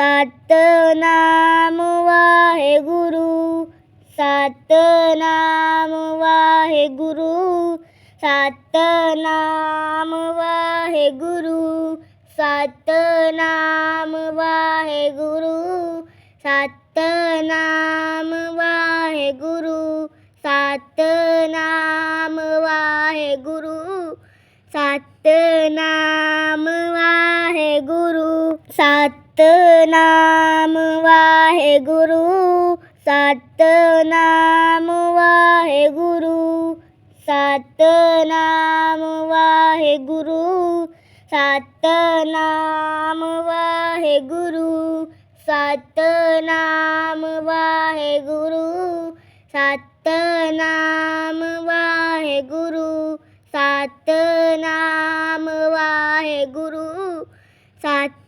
सतनाम वाहे गुरु सतनाम वाहे गुरु सतनाम वाहे गुरु सतनाम वाहे गुरु सतनाम वाहे गुरु सतनाम वाहे गुरु सतनाम वाहे गुरु सात नाम वाहे गुरु सात नाम वाहे गुरु सात नाम वाहे गुरु सात नाम वाहे गुरु सात नाम वाहे गुरु सात नाम वाहे गुरु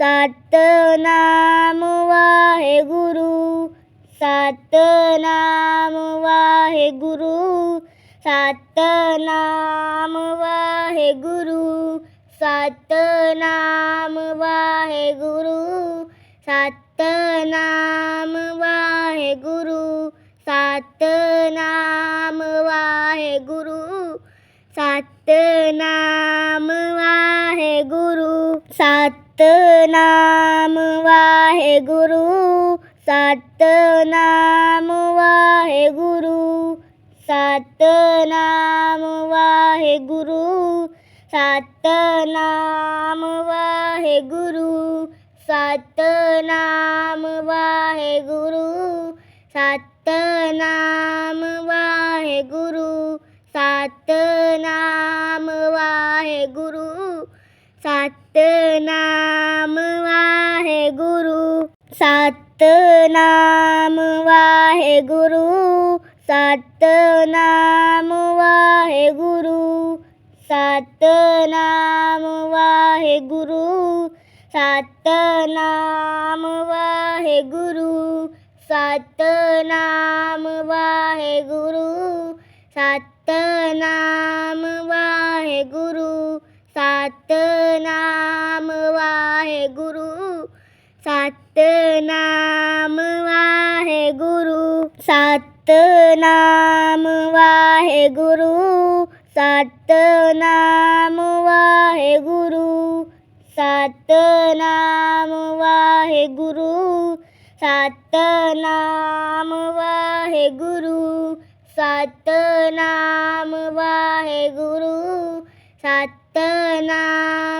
सतनाम वाहे गुरु सतनाम वाहे गुरु सतनाम वाहे गुरु सतनाम वाहे गुरु सतनाम वाहे गुरु सतनाम वाहे गुरु सतनाम वाहे गुरु सात सतनाम वाहे गुरु सात नाम वाहे गुरु सात नाम वाहे गुरु सात नाम वाहे गुरु सात वाहे गुरु सात वाहे गुरु सात वाहे गुरु। नाम वाहे गुरु। सात नाम वाहे गुरु। सात नाम वाहे गुरु। सात नाम वाहे गुरु। सात नाम वाहे गुरु। सात नाम वाहे गुरु। सात नाम वाहे गुरु। नाम वाहे गुरु सात नाम वाहे गुरु सात नाम वाहे गुरु सात नाम वाहे गुरु सात नाम वाहे गुरु सात नाम वाहे गुरु सात नाम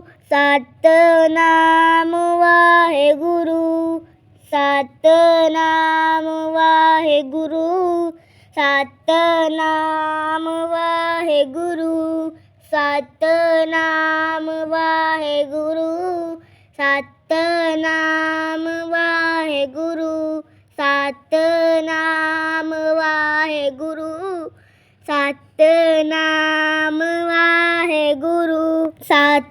सतनाम वाहे गुरु सतनाम वाहे गुरु सतनाम वाहे गुरु सतनाम वाहे गुरु सतनाम वाहे गुरु सतनाम वाहे गुरु सतनाम वाहे गुरु सात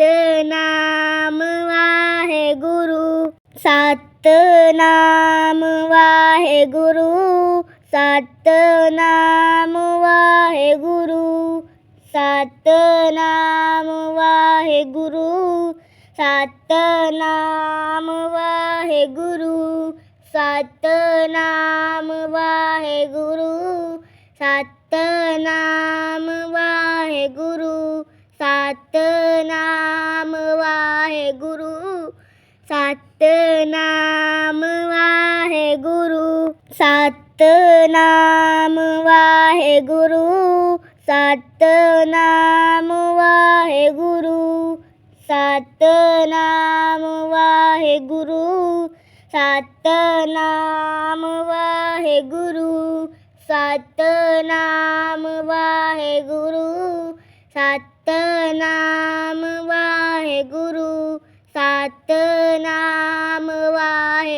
सात नाम वाहे गुरु सात नाम वाहे गुरु सात नाम वाहे गुरु सात नाम वाहे गुरु सात नाम वाहे गुरु सात नाम वाहे गुरु सात नाम वाहे गुरु। नाम वाहे गुरु सात नाम वाहे गुरु सात नाम वाहे गुरु सात नाम वाहे गुरु सात नाम वाहे गुरु सात नाम वाहे गुरु सात नाम वाहे गुरु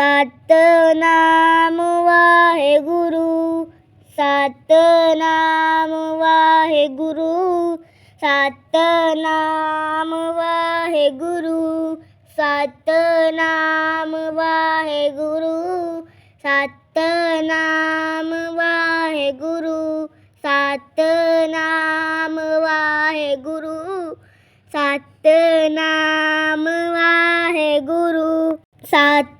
सतनाम वाहे गुरु सतनाम वाहे गुरु सतनाम वाहे गुरु सतनाम वाहे गुरु सतनाम वाहे गुरु सतनाम वाहे गुरु सतनाम वाहे गुरु सात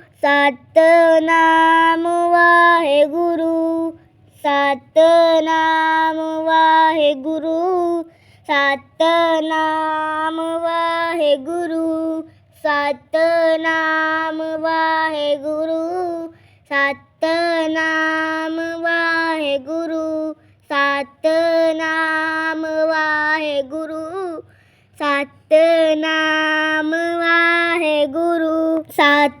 सतनाम वाहे गुरु सतनाम वाहे गुरु सतनाम वाहे गुरु सतनाम वाहे गुरु सतनाम वाहे गुरु सतनाम वाहे गुरु सतनाम वाहे गुरु सात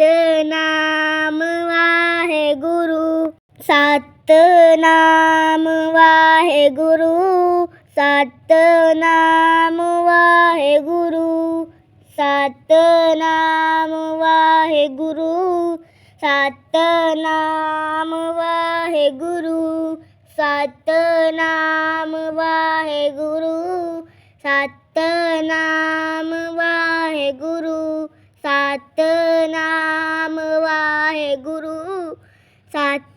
नाम वाहे गुरु सात नाम वाहे गुरु सात नाम वाहे गुरु सात नाम वाहे गुरु सात नाम वाहे गुरु सात नाम वाहे गुरु सात नाम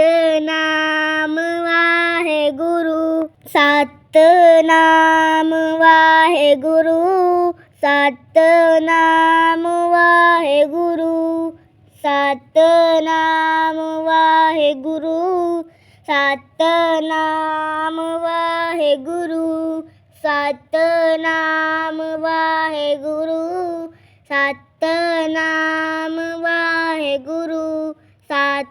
नाम वाहे गुरु सात नाम वाहे गुरु सात नाम वाहे गुरु सात नाम वाहे गुरु सात नाम वाहे गुरु सात नाम वाहे गुरु सात नाम